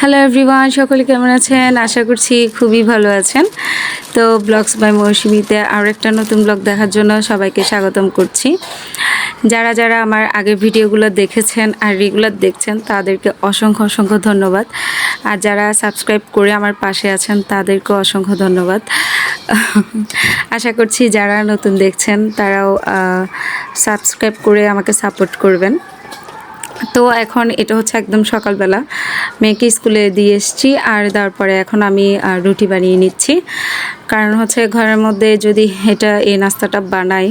Hello everyone সকলে কেমন আছেন? আশা করছি খুবই ভালো আছেন। তো ব্লগস বাই মৌসুমিতে আরও একটা নতুন ব্লগ দেখার জন্য সবাইকে স্বাগতম করছি। যারা যারা আমার আগের ভিডিওগুলো দেখেছেন আর রেগুলার দেখছেন, তাদেরকে অসংখ্য অসংখ্য ধন্যবাদ। আর যারা সাবস্ক্রাইব করে আমার পাশে আছেন, তাদেরকেও অসংখ্য ধন্যবাদ। আশা করছি যারা নতুন দেখছেন, তারাও সাবস্ক্রাইব করে আমাকে সাপোর্ট করবেন। তো এখন এটা হচ্ছে একদম সকালবেলা। মেয়েকে স্কুলে দিয়ে এসেছি আর তারপরে এখন আমি রুটি বানিয়ে নিচ্ছি। কারণ হচ্ছে ঘরের মধ্যে যদি এটা এই নাস্তাটা বানাই,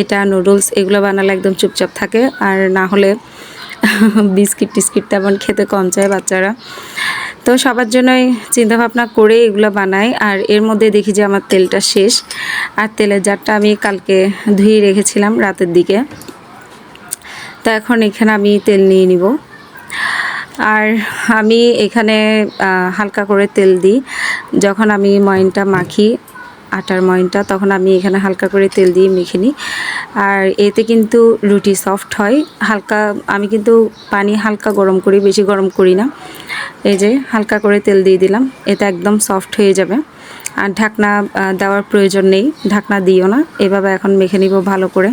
এটা নুডলস এগুলো বানালে একদম চুপচাপ থাকে। আর না হলে বিস্কিট টিস্কিট তেমন খেতে কম চায় বাচ্চারা। তো সবার জন্যই চিন্তাভাবনা করে এগুলো বানাই। আর এর মধ্যে দেখি যে আমার তেলটা শেষ। আর তেলের জারটা আমি কালকে ধুয়ে রেখেছিলাম রাতের দিকে। তো এখন এখানে আমি তেল নিয়ে নিব। আর আমি এখানে হালকা করে তেল দিই। যখন আমি ময়নটা মাখি, আটার ময়নটা, তখন আমি এখানে হালকা করে তেল দিয়ে মেখে নিই। আর এতে কিন্তু রুটি সফট হয়। হালকা, আমি কিন্তু পানি হালকা গরম করি, বেশি গরম করি না। এই যে, হালকা করে তেল দিয়ে দিলাম। এতে একদম সফট হয়ে যাবে। আর ঢাকনা দেওয়ার প্রয়োজন নেই। ঢাকনা দিও না। এভাবে এখন মেখে নিব ভালো করে।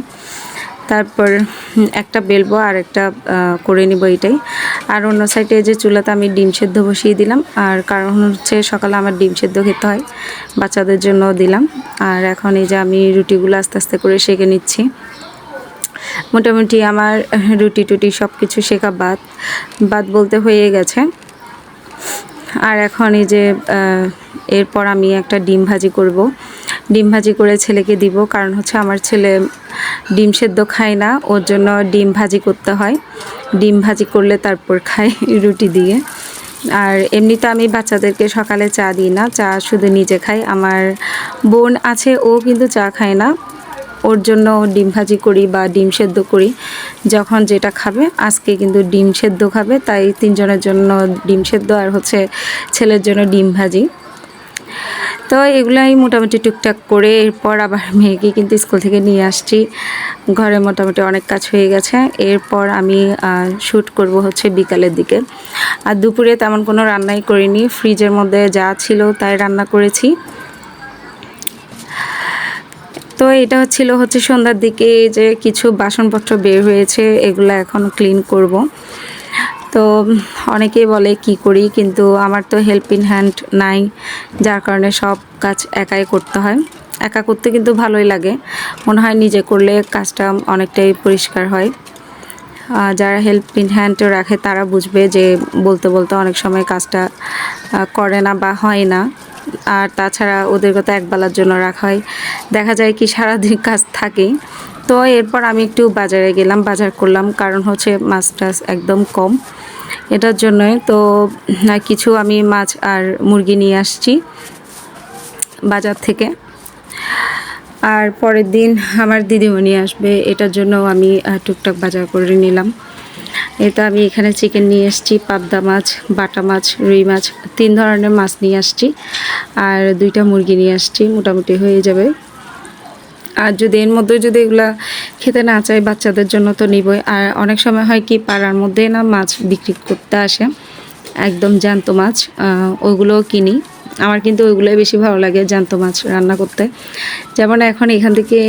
তারপর একটা বেলবো আর একটা করে নিব এটাই। আর অন্য সাইডে যে চুলাতে আমি ডিম সেদ্ধ বসিয়ে দিলাম। আর কারণ হচ্ছে সকালে আমার ডিম সেদ্ধ খেতে হয়, বাচ্চাদের জন্য দিলাম। আর এখন এই যে আমি রুটিগুলো আস্তে আস্তে করে সেঁকে নিচ্ছি। মোটামুটি আমার রুটি টুটি সব কিছু শেখা বাদ বাদ বলতে হয়ে গেছে। আর এখন এই যে এরপর আমি একটা ডিম ভাজি করব। ডিম ভাজি করে ছেলেকে দিব, কারণ হচ্ছে আমার ছেলে ডিম সেদ্ধ খায় না, ওর জন্য ডিম ভাজি করতে হয়। ডিম ভাজি করলে তারপর খায় রুটি দিয়ে। আর এমনিতে আমি বাচ্চাদেরকে সকালে চা দিই না, চা শুধু নিজে খাই। আমার বোন আছে, ও কিন্তু চা খায় না। ওর জন্য ডিম ভাজি করি বা ডিম সেদ্ধ করি। যখন যেটা খাবে, আজকে কিন্তু ডিম সেদ্ধ খাবে, তাই তিনজনের জন্য ডিম সেদ্ধ আর হচ্ছে ছেলের জন্য ডিম ভাজি। তো এগুলাই মোটামুটি টুকটাক করে এরপর আবার মেয়েকে কিন্তু স্কুল থেকে নিয়ে আসছি। ঘরে মোটামুটি অনেক কাজ হয়ে গেছে। এরপর আমি শ্যুট করব হচ্ছে বিকালের দিকে। আর দুপুরে তেমন কোনো রান্নাই করিনি। ফ্রিজের মধ্যে যা ছিল তাই রান্না করেছি। তো এটা হচ্ছিল হচ্ছে সন্ধ্যার দিকে যে কিছু বাসনপত্র বের হয়েছে, এগুলো এখন ক্লিন করব। তো অনেকেই বলে কি করি, কিন্তু আমার তো হেল্প ইন হ্যান্ড নাই, যার কারণে সব কাজ একাই করতে হয়। একা করতে কিন্তু ভালোই লাগে। মনে হয় নিজে করলে কাজটা অনেকটাই পরিষ্কার হয়। যারা হেল্প ইন হ্যান্ড রাখে, তারা বুঝবে যে বলতে বলতে অনেক সময় কাজটা করে না বা হয় না। আর তাছাড়া ওদেরকে তো একবেলার জন্য রাখা হয়। দেখা যায় কি সারাদিন কাজ থাকে তো এরপর আমি একটু বাজারে গেলাম, বাজার করলাম। কারণ হচ্ছে মাছ টাছ একদম কম। এটার জন্যই। তো কিছু আমি মাছ আর মুরগি নিয়ে আসছি বাজার থেকে। আর পরের দিন আমার দিদিমণি আসবে, এটার জন্য আমি টুকটাক বাজার করে নিলাম। এটা আমি এখানে চিকেন নিয়ে এসেছি পাবদা মাছ, বাটা মাছ, রুই মাছ, তিন ধরনের মাছ নিয়ে আসছি। আর দুইটা মুরগি নিয়ে আসছি, মোটামুটি হয়ে যাবে। আর যদি এর মধ্যে যদি এগুলা খেতে না চাই বাচ্চাদের জন্য তো নিবই। আর অনেক সময় হয় কি, পাড়ার মধ্যে না মাছ বিক্রি করতে আসে, একদম জ্যান্ত মাছ ওইগুলোও কিনি। আমার কিন্তু ওইগুলোই বেশি ভালো লাগে জ্যান্ত মাছ রান্না করতে। যেমন এখন এখান থেকে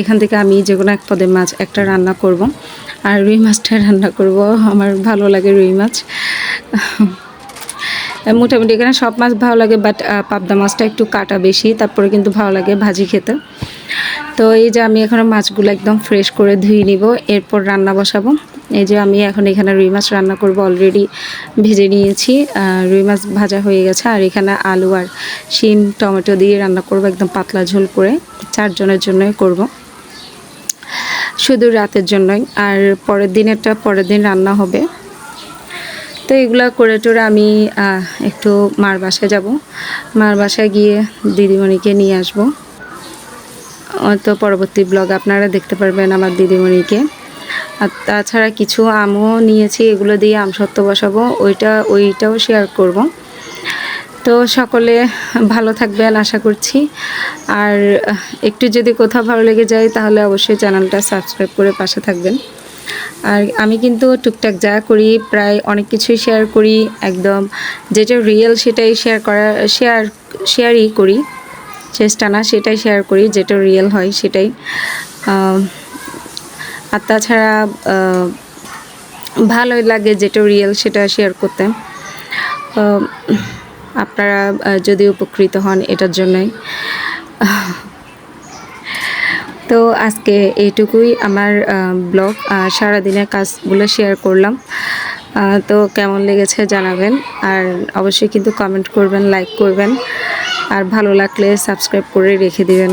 এখান থেকে আমি যে কোনো এক পদের মাছ একটা রান্না করব। আর রুই মাছটা রান্না করব, আমার ভালো লাগে রুই মাছ। মোটামুটি এখানে সব মাছ ভালো লাগে বাট পাবদা মাছটা একটু কাটা বেশি, তারপরে কিন্তু ভালো লাগে ভাজি খেতে। তো এই যে আমি এখন মাছগুলো একদম ফ্রেশ করে ধুয়ে নিব, এরপর রান্না বসাবো। এই যে আমি এখন এখানে রুই মাছ রান্না করব অলরেডি ভেজে নিয়েছি। রুই মাছ ভাজা হয়ে গেছে, আর এখানে আলু আর শিম, টমেটো দিয়ে রান্না করব, একদম পাতলা ঝোল করে চারজনের জন্যই করব। শুধু রাতের জন্যই, আর পরের দিনেরটা, পরের দিন রান্না হবে। তো এগুলো করে টোরে আমি একটু মার বাসায় যাব। মার বাসায় গিয়ে দিদিমণিকে নিয়ে আসব। তো পরবর্তী ব্লগ আপনারা দেখতে পারবেন আমার দিদিমণিকে। আর তাছাড়া কিছু আমও নিয়েছি, এগুলো দিয়ে আমসত্ত্ব বসাবো, ওইটা, ওইটাও শেয়ার করব। তো সকলে ভালো থাকবেন আশা করছি। আর একটু যদি কোথাও ভালো লেগে যায় তাহলে অবশ্যই চ্যানেলটা সাবস্ক্রাইব করে পাশে থাকবেন। আর আমি কিন্তু টুকটাক যা করি, প্রায় অনেক কিছুই শেয়ার করি, একদম যেটা রিয়েল সেটাই শেয়ার করা শেয়ার শেয়ারই করি। চেষ্টা না সেটাই শেয়ার করি, যেটা রিয়েল হয় সেটাই। আর তাছাড়া ভালোই লাগে যেটা রিয়েল সেটা শেয়ার করতে। আপনারা যদি উপকৃত হন এটার জন্যই। তো আজকে এইটুকুই আমার ব্লগ সারাদিনের কাজগুলো শেয়ার করলাম। তো কেমন লেগেছে জানাবেন আর অবশ্যই কিন্তু কমেন্ট করবেন লাইক করবেন। আর ভালো লাগলে সাবস্ক্রাইব করে রেখে দিবেন।